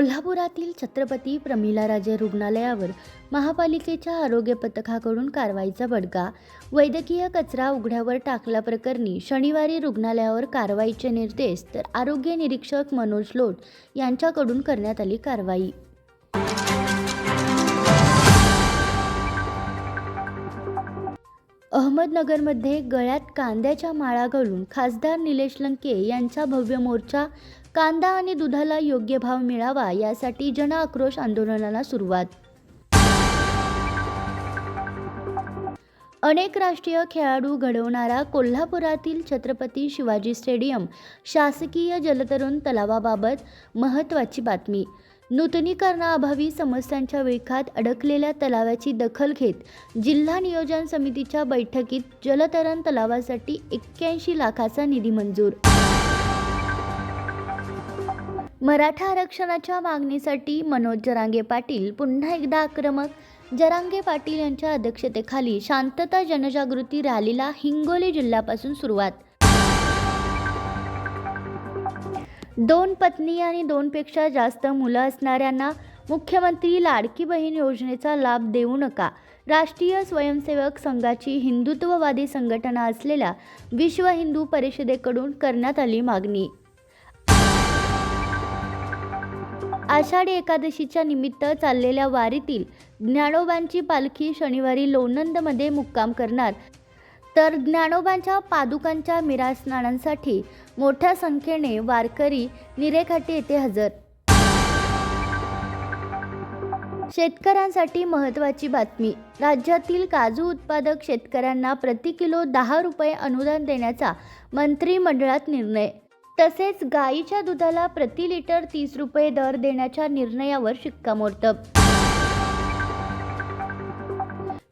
कोल्हापुरातील छत्रपती प्रमिलाराजे रुग्णालयावर महापालिकेच्या आरोग्य पथकाकडून कारवाईचा बडगा. वैद्यकीय कचरा उघड्यावर टाकल्याप्रकरणी शनिवारी रुग्णालयावर कारवाईचे निर्देश तर आरोग्य निरीक्षक मनोज लोट यांच्याकडून करण्यात आली कारवाई. अहमदनगरमध्ये गळ्यात कांद्याच्या माळा घालून खासदार निलेश लंके यांचा भव्य मोर्चा कांदा आणि दुधाला योग्य भाव मिळावा यासाठी जनआक्रोश आंदोलनाला सुरुवात. अनेक राष्ट्रीय खेळाडू घडवणारा कोल्हापुरातील छत्रपती शिवाजी स्टेडियम शासकीय जलतरण तलावाबाबत महत्त्वाची बातमी. नूतनीकरणाअभावी समस्यांच्या विळखात अडकलेल्या तलावाची दखल घेत जिल्हा नियोजन समितीच्या बैठकीत जलतरण तलावासाठी एक्क्याऐंशी लाखाचा निधी मंजूर. मराठा आरक्षणाच्या मागणीसाठी मनोज जरांगे पाटील पुन्हा एकदा आक्रमक. जरांगे पाटील यांच्या अध्यक्षतेखाली शांतता जनजागृती रॅलीला हिंगोली जिल्ह्यापासून सुरुवात. दोन पत्नी आणि दोनपेक्षा जास्त मुलं असणाऱ्यांना मुख्यमंत्री लाडकी बहीण योजनेचा लाभ देऊ नका. राष्ट्रीय स्वयंसेवक संघाची हिंदुत्ववादी संघटना असलेल्या विश्व हिंदू परिषदेकडून करण्यात आली मागणी. आषाढी एकादशीच्या निमित्त चाललेल्या वारीतील ज्ञानोबांची पालखी शनिवारी लोणंदमध्ये मुक्काम करणार. तर ज्ञानोबांच्या पादुकांच्या मिरा स्नानांसाठी मोठ्या संख्येने वारकरी निरेखाटी येथे हजर. शेतकऱ्यांसाठी महत्त्वाची बातमी. राज्यातील काजू उत्पादक शेतकऱ्यांना प्रति किलो दहा रुपये अनुदान देण्याचा मंत्रिमंडळात निर्णय. तसेच गाईच्या दुधाला प्रति लिटर तीस रुपये दर देण्याच्या निर्णयावर शिक्कामोर्तब.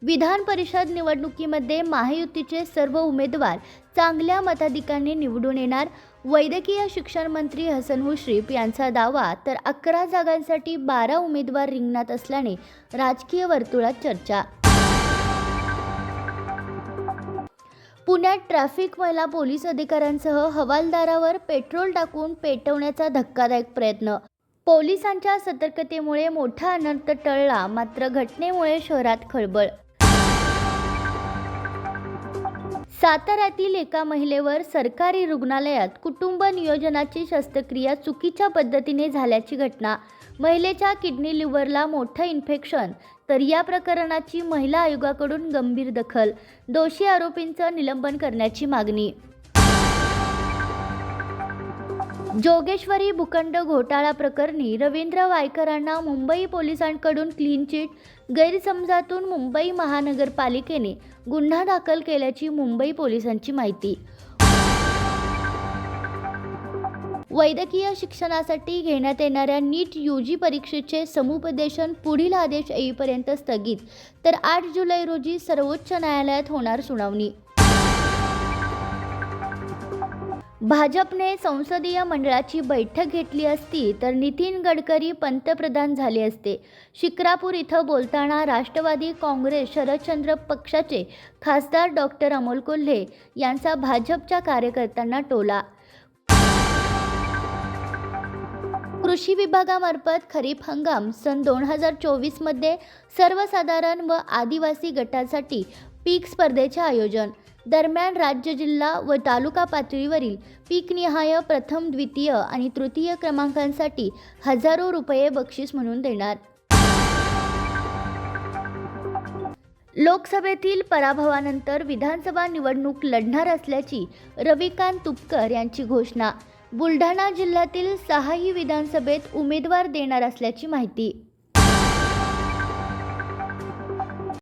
विधान परिषद निवडणुकीमध्ये महायुतीचे सर्व उमेदवार चांगल्या मताधिकांनी निवडून येणार. वैद्यकीय शिक्षण मंत्री हसन मुश्रीफ यांचा दावा तर अकरा जागांसाठी बारा उमेदवार रिंगणात असल्याने राजकीय वर्तुळात चर्चा. पुण्यात ट्रॅफिक महिला पोलीस अधिकाऱ्यांसह हवालदारावर पेट्रोल टाकून पेटवण्याचा धक्कादायक प्रयत्न. पोलिसांच्या सतर्कतेमुळे मोठा अनर्थ टळला मात्र घटनेमुळे शहरात खळबळ. साताऱ्यातील एका महिलेवर सरकारी रुग्णालयात कुटुंब नियोजनाची शस्त्रक्रिया चुकीच्या पद्धतीने झाल्याची घटना. महिलेच्या किडनी लिव्हरला मोठं इन्फेक्शन तर या प्रकरणाची महिला आयोगाकडून गंभीर दखल दोषी आरोपींचं निलंबन करण्याची मागणी. जोगेश्वरी भूखंड घोटाळा प्रकरणी रवींद्र वायकरांना मुंबई पोलिसांकडून क्लीन चिट गैरसमजातून मुंबई महानगरपालिकेने गुन्हा दाखल केल्याची मुंबई पोलिसांची माहिती. वैद्यकीय शिक्षणासाठी घेण्यात येणाऱ्या नीट यू जी परीक्षेचे समुपदेशन पुढील आदेश येईपर्यंत स्थगित. तर आठ जुलै रोजी सर्वोच्च न्यायालयात होणार सुनावणी. भाजपने संसदीय मंडळाची बैठक घेतली असती तर नितीन गडकरी पंतप्रधान झाले असते. शिक्रापूर इथं बोलताना राष्ट्रवादी काँग्रेस शरदचंद्र पक्षाचे खासदार डॉक्टर अमोल कोल्हे यांचा भाजपच्या कार्यकर्त्यांना टोला कृषी विभागामार्फत खरीप हंगाम सन दोन हजार चोवीसमध्ये सर्वसाधारण व आदिवासी गटासाठी पीक स्पर्धेचे आयोजन. दरम्यान राज्य जिल्हा व तालुका पातळीवरील पीकनिहाय प्रथम द्वितीय आणि तृतीय क्रमांकांसाठी हजारो रुपये बक्षीस म्हणून देणार. लोकसभेतील पराभवानंतर विधानसभा निवडणूक लढणार असल्याची रविकांत तुपकर यांची घोषणा. बुलढाणा जिल्ह्यातील सहाही विधानसभेत उमेदवार देणार असल्याची माहिती